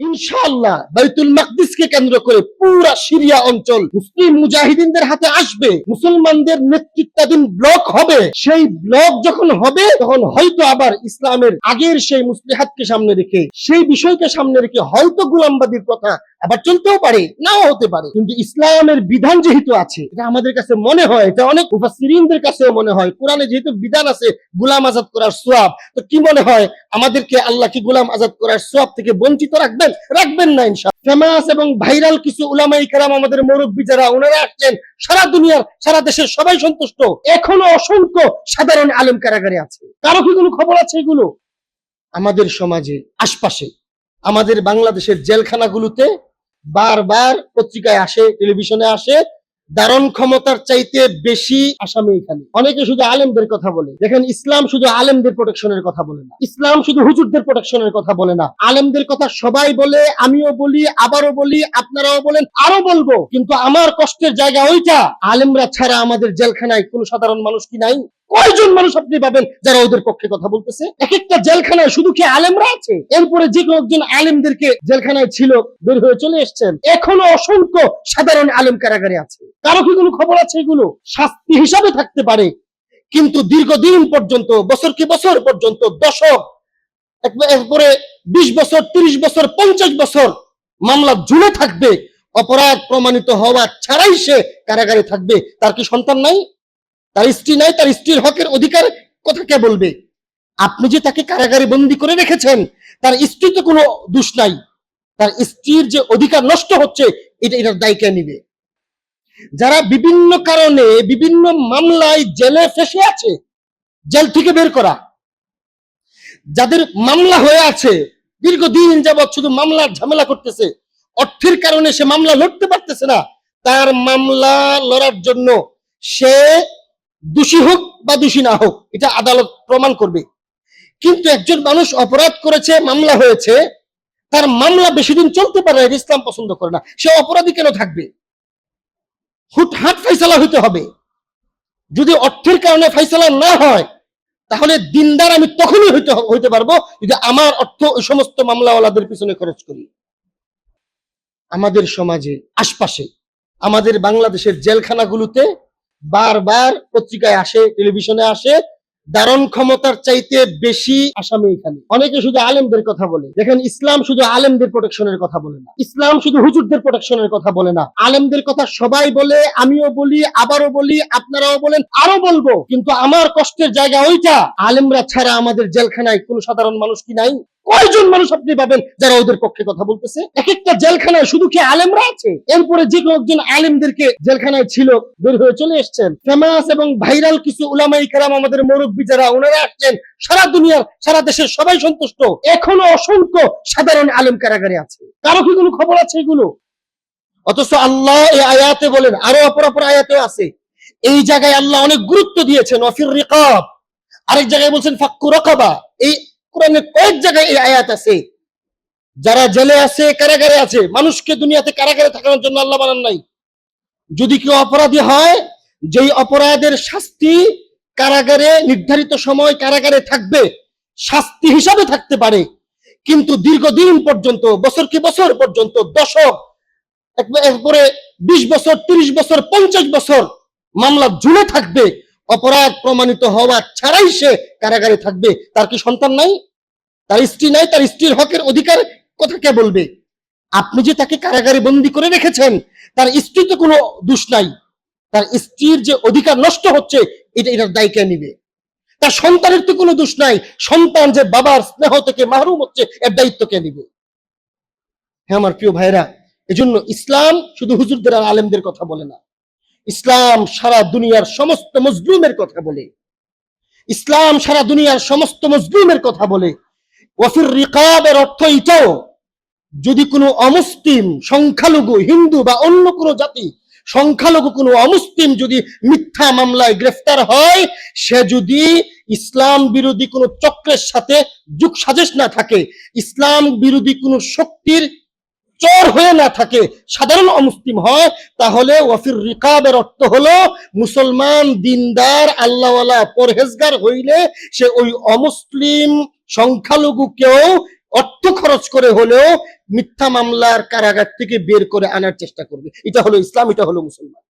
ইনশাআল্লাহ বাইতুল মাকদিসকে কেন্দ্র করে পুরা সিরিয়া অঞ্চল মুসলিম মুজাহিদিনদের হাতে আসবে, মুসলমানদের নেতৃত্বাধীন ব্লক হবে। সেই ব্লক যখন হবে, তখন হয়তো আবার ইসলামের আগের সেই মুসলিহাতকে সামনে রেখে, সেই বিষয়কে সামনে রেখে হয়তো গোলামবাদীর কথা আবার চলতেও পারে, নাও হতে পারে। কিন্তু ইসলামের বিধান যেহেতু আছে, এটা আমাদের কাছে মনে হয়, এটা অনেক মুফাসসিরিনদের কাছেও মনে হয়, কোরআনে যেহেতু বিধান আছে গোলাম আজাদ করার সোয়াব, তো কি মনে হয় আমাদেরকে আল্লাহ কি গোলাম আজাদ করার সোয়াব থেকে বঞ্চিত রাখবেন? রাখবেন রাখবেন না ইনশা ফেমাস এবং ভাইরাল কিছু উলামাই কালাম আমাদের মুরব্বী যারা, ওনারা আসছেন, সারা দুনিয়ার, সারা দেশের সবাই সন্তুষ্ট। এখনও অসংখ্য সাধারণ আলম কারাগারে আছে। কারও কি কোনো খবর আছে এগুলো? আমাদের সমাজে আশপাশে, আমাদের বাংলাদেশের জেলখানাগুলোতে বারবার পত্রিকায় আসে, টেলিভিশনে আসে ধারণ ক্ষমতার চাইতে বেশি আসামি এখানে। অনেকে শুধু আলেমদের কথা বলে। দেখেন, ইসলাম শুধু আলেমদের প্রোটেকশনের কথা বলে না। ইসলাম শুধু হুজুরদের প্রোটেকশনের কথা বলে না। আলেমদের কথা সবাই বলে, আমিও বলি, আবারও বলি, আপনারাও বলেন, আরও বলব। কিন্তু আমার কষ্টের জায়গা ওইটা। আলেমরা ছাড়া আমাদের জেলখানায় কোন সাধারণ মানুষ কি নাই? কয়জন মানুষ আপনি পাবেন যারা ওদের পক্ষে কথা বলতেছে? এক একটা জেলখানায় শুধু কি আলেমরা আছে? এরপরে যে কোনো একজন আলেমদেরকে জেলখানায় ছিল, বের হয়ে চলে এসছেন। এখনও অসংখ্য সাধারণ আলেম কারাগারে আছে। কারও কি কোনো খবর আছে এগুলো? শাস্তি হিসাবে থাকতে পারে। কিন্তু দীর্ঘদিন পর্যন্ত, বছর কি বছর পর্যন্ত, দশক এক- এরপরে বিশ বছর, তিরিশ বছর, পঞ্চাশ বছর মামলা ঝুলে থাকবে। অপরাধ প্রমাণিত হওয়া ছাড়াই সে কারাগারে থাকবে। তার কি সন্তান নাই? তার স্ত্রী নাই, তার স্ত্রীর হকের অধিকার কথা কে বলবে? আপনি যে তাকে কারাগারে বন্দি করে রেখেছেন, তার স্ত্রী তো কোনো দোষ নাই। তার স্ত্রীর যে অধিকার নষ্ট হচ্ছে, এটা এটার দায় কে নিবে? যারা বিভিন্ন কারণে, বিভিন্ন মামলায় জেলে ফেসে আছে, জেল থেকে বের করা, যাদের মামলা হয়ে আছে, দীর্ঘদিন যাবৎ শুধু মামলার ঝামেলা করতেছে, অর্থের কারণে সে মামলা লড়তে পারতেছে না, তার মামলা লড়ার জন্য সে দোষী হোক বা দোষী না হোক, এটা আদালত প্রমাণ করবে। কিন্তু একজন মানুষ অপরাধ করেছে, মামলা হয়েছে, তার মামলা বেশি দিন চলতে পারে ইসলাম পছন্দ করে না। সে অপরাধী কেন থাকবে? হুটহাট ফয়সালা হইতে হবে। যদি অর্থের কারণে ফয়সালা না হয়, তাহলে দিনদার আমি তখনই হইতে হইতে পারব যদি আমার অর্থ ওই সমস্ত মামলাওয়ালাদের পিছনে খরচ করি। আমাদের সমাজে আশপাশে, আমাদের বাংলাদেশের জেলখানাগুলোতে বারবার পত্রিকায় আসে, টেলিভিশনে আসে, ধারণ ক্ষমতার চাইতে বেশি আসামি এখানে। অনেকে শুধু আলেমদের কথা বলে। দেখেন, ইসলাম শুধু আলেমদের প্রোটেকশনের কথা বলে না। ইসলাম শুধু হুজুরদের প্রোটেকশনের কথা বলে না। আলেমদের কথা সবাই বলে, আমিও বলি, আবারও বলি, আপনারাও বলেন, আরও বলব। কিন্তু আমার কষ্টের জায়গা ওইটা। আলেমরা ছাড়া আমাদের জেলখানায় কোন সাধারণ মানুষ কি নাই? কয়জন মানুষ আপনি পাবেন যারা ওদের পক্ষে কথা বলতেছে? এক একটা জেলখানায় শুধু কি আলেমরা আছে? এরপরে যে কোনো একজন আলেমদেরকে জেলখানায় ছিল, বের হয়ে চলে এসছেন। ফেমাস এবং ভাইরাল কিছু উলামাই কালাম আমাদের মুরব্বী যারা, ওনারা আসছেন। সারা দুনিয়ার, সারা দেশের সবাই সন্তুষ্ট। এখনও অসংখ্য সাধারণ আলেম কারাগারে আছে। কারও কি কোনো খবর আছে এগুলো? অথচ আল্লাহ এই আয়াতে বলেন, আরও অপর অপর আয়াতেও আছে। এই জায়গায় আল্লাহ অনেক গুরুত্ব দিয়েছেন অফির রিকাব। আরেক জায়গায় বলছেন, ফাক্কু রকাবা। এই কোরআনের কয়েক জায়গায় এই আয়াত আছে। যারা জেলে আছে, কারাগারে আছে, মানুষকে দুনিয়াতে কারাগারে থাকানোর জন্য আল্লাহ বানান নাই। যদি কেউ অপরাধী হয়, যেই অপরাধের শাস্তি কারাগারে, নির্ধারিত সময় কারাগারে থাকবে, শাস্তি হিসাবে থাকতে পারে। কিন্তু দীর্ঘদিন পর্যন্ত, বছর কি বছর পর্যন্ত, দশক, এক- এরপরে বিশ বছর, তিরিশ বছর, পঞ্চাশ বছর মামলা ঝুলে থাকবে, অপরাধ প্রমাণিত হওয়া ছাড়াই সে কারাগারে থাকবে, তার কি সন্তান নাই? তার স্ত্রী নাই, তার স্ত্রীর হকের অধিকার কথা কে বলবে? আপনি যে তাকে কারাগারে বন্দি করে রেখেছেন, তার স্ত্রী তো কোনো দোষ নাই। তার স্ত্রীর যে অধিকার নষ্ট হচ্ছে, এটা এটার দায় কে নিবে? তার সন্তানের তো কোনো দোষ নাই, সন্তান যে বাবার স্নেহ থেকে মাহরুম হচ্ছে, এর দায়িত্ব কে নিবে? হ্যাঁ আমার প্রিয় ভাইরা এজন্য ইসলাম শুধু হুজুরদের আর আলেমদের কথা বলে না। ইসলাম সারা দুনিয়ার সমস্ত মজলুমের কথা বলে। ইসলাম সারা দুনিয়ার সমস্ত মজলুমের কথা বলে। ওয়াফির রিকাবের অর্থ এটাও যদি কোনো অমুসলিম, সংখ্যালঘু, হিন্দু বা অন্য কোনো জাতি, সংখ্যালঘু কোনো অমুসলিম যদি মিথ্যা মামলায় গ্রেফতার হয়, সে যদি ইসলাম বিরোধী কোনো চক্রের সাথে যুগ সাজেশ না থাকে, ইসলাম বিরোধী কোনো শক্তির চর হয়ে না থাকে, সাধারণ অমুসলিম হয়, তাহলে ওয়াফির রিকাবের অর্থ হলো মুসলমান, দিনদার, আল্লাহওয়ালা, পরহেজগার হইলে সে ওই অমুসলিম সংখ্যালঘুকেও অর্থ খরচ করে হলেও মিথ্যা মামলার কারাগার থেকে বের করে আনার চেষ্টা করবে। এটা হলো ইসলাম, এটা হলো মুসলমান।